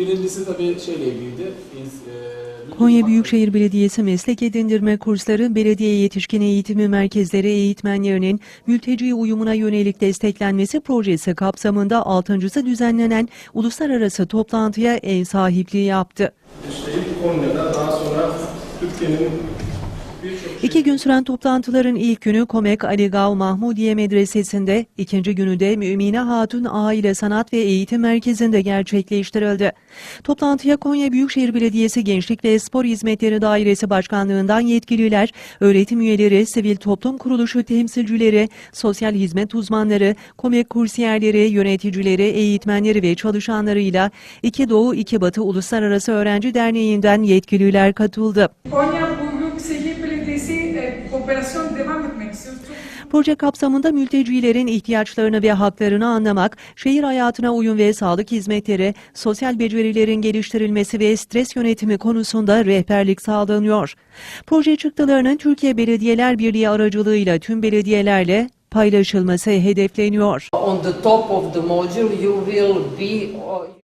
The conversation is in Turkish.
Birincisi tabii şeyle ilgiliydi. Biz, e, Konya Büyükşehir Belediyesi meslek edindirme kursları, belediye yetişkin eğitimi merkezleri eğitmenlerinin mülteci uyumuna yönelik desteklenmesi projesi kapsamında 6.sı düzenlenen uluslararası toplantıya ev sahipliği yaptı. Üstelik Konya'da daha sonra Türkiye'nin İki gün süren toplantıların ilk günü Komek Ali Gav Mahmudiye Medresesi'nde, ikinci günü de Mümine Hatun Aile Sanat ve Eğitim Merkezi'nde gerçekleştirildi. Toplantıya Konya Büyükşehir Belediyesi Gençlik ve Spor Hizmetleri Dairesi Başkanlığından yetkililer, öğretim üyeleri, sivil toplum kuruluşu temsilcileri, sosyal hizmet uzmanları, Komek kursiyerleri, yöneticileri, eğitmenleri ve çalışanlarıyla İki Doğu İki Batı Uluslararası Öğrenci Derneği'nden yetkililer katıldı. Konya Belediyesi e, operasyon devam etmek istiyor. Çok Proje kapsamında mültecilerin ihtiyaçlarını ve haklarını anlamak, şehir hayatına uyum ve sağlık hizmetleri, sosyal becerilerin geliştirilmesi ve stres yönetimi konusunda rehberlik sağlanıyor. Proje çıktılarının Türkiye Belediyeler Birliği aracılığıyla tüm belediyelerle paylaşılması hedefleniyor. On the top of the module, you will be. uh,